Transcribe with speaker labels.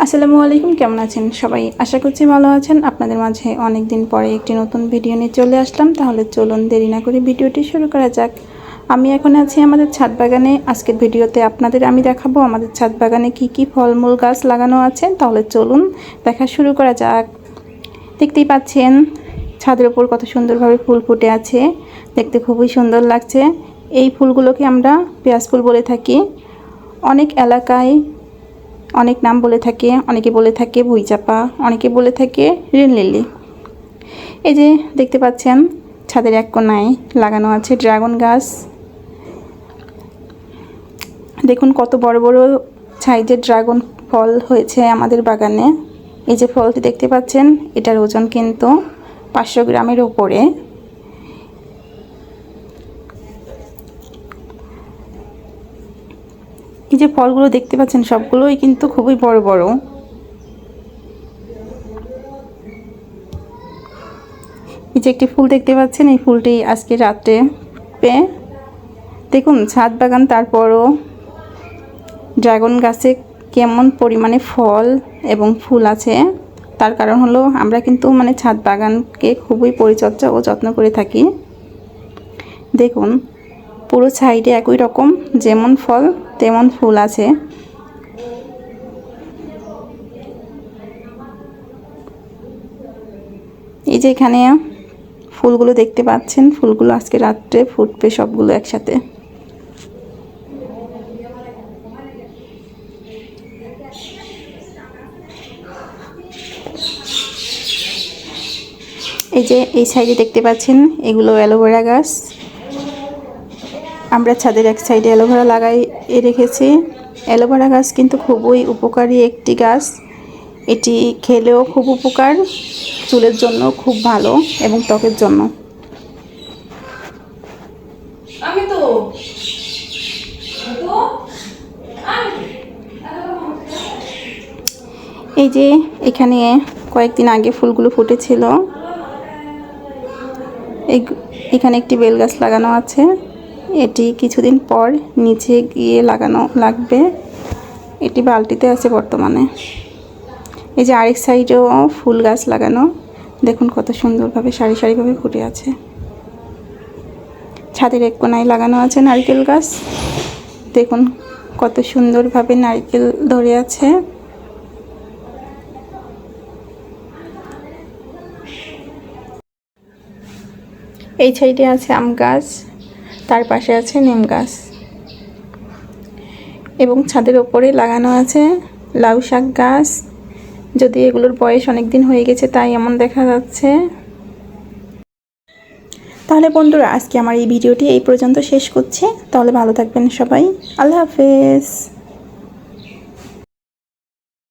Speaker 1: আসসালামু আলাইকুম, কেমন আছেন সবাই? আশা করছি ভালো আছেন। আপনাদের মাঝে অনেক দিন পরে একটি নতুন ভিডিও নিয়ে চলে আসলাম। তাহলে চলুন দেরি না করে ভিডিওটি শুরু করা যাক। আমি এখন আছি আমাদের ছাদ বাগানে। আজকের ভিডিওতে আপনাদের আমি দেখাবো আমাদের ছাদ বাগানে কি কি ফলমূল গাছ লাগানো আছে। তাহলে চলুন দেখা শুরু করা যাক। দেখতেই পাচ্ছেন, ছাদের ওপর কত সুন্দরভাবে ফুল ফুটে আছে। দেখতে খুবই সুন্দর লাগছে। এই ফুলগুলোকে আমরা পেঁয়াজ ফুল বলে থাকি। অনেক এলাকায় অনেক নাম বলে থাকে, অনেকে বলে থাকে ভুইচাপা, অনেকে বলে থাকে রেল লিলি এই যে দেখতে পাচ্ছেন, ছাদের এক কোনায় লাগানো আছে ড্রাগন গাছ। দেখুন কত বড় বড় সাইজের ড্রাগন ফল হয়েছে আমাদের বাগানে। এই যে ফলটি দেখতে পাচ্ছেন, এটার ওজন কিন্তু পাঁচশো গ্রামের ওপরে। এই যে ফলগুলো দেখতে পাচ্ছেন, সবগুলোই কিন্তু খুবই বড় বড়। এই যে একটি ফুল দেখতে পাচ্ছেন, এই ফুলটি আজকে রাত্রে পেয়ে দেখুন, ছাদ বাগান, তারপরও ড্রাগন গাছে কেমন পরিমাণে ফল এবং ফুল আছে। তার কারণ হলো, আমরা কিন্তু মানে ছাদ বাগানকে খুবই পরিচর্যা ও যত্ন করে থাকি। দেখুন পুরো সাইডে একই রকম, যেমন ফল, তেমন ফুল আছে। এই যে এখানে ফুলগুলো দেখতে পাচ্ছেন, ফুলগুলো আজকে রাত্রে ফুটবে সবগুলো একসাথে। এই যে এই সাইডে দেখতে পাচ্ছেন, এগুলো অ্যালোভেরা গাছ। আমরা ছাদের এক সাইডে অ্যালোভেরা লাগাই রেখেছি। অ্যালোভেরা গাছ কিন্তু খুবই উপকারী একটি গাছ। এটি খেলেও খুব উপকার চুলের জন্য খুব ভালো এবং ত্বকের জন্য।
Speaker 2: আমি তো। তো
Speaker 1: এই যে এখানে কয়েকদিন আগে ফুলগুলো ফুটেছিল। এখানে একটি বেল গাছ লাগানো আছে। এটি কিছুদিন পর নিচে গিয়ে লাগানো লাগবে। এটি বালতিতে আছে বর্তমানে। এই যে আরেক সাইডেও ফুল গাছ লাগানো। দেখুন কত সুন্দরভাবে, সারি সারিভাবে ফুটে আছে। ছাদের এক কোনায় লাগানো আছে নারকেল গাছ। দেখুন কত সুন্দরভাবে নারকেল ধরে আছে। এই সাইডে আছে আম গাছ। তার পাশে আছে নিম গাছ। এবং ছাদের ওপরে লাগানো আছে লাউ শাক গাছ। যদি এগুলোর বয়স অনেক দিন হয়ে গেছে তাই এমন দেখা যাচ্ছে। তাহলে বন্ধুরা, আজকে আমার এই ভিডিওটি এই পর্যন্ত শেষ করছি। তাহলে ভালো থাকবেন সবাই। আল্লাহ হাফেজ।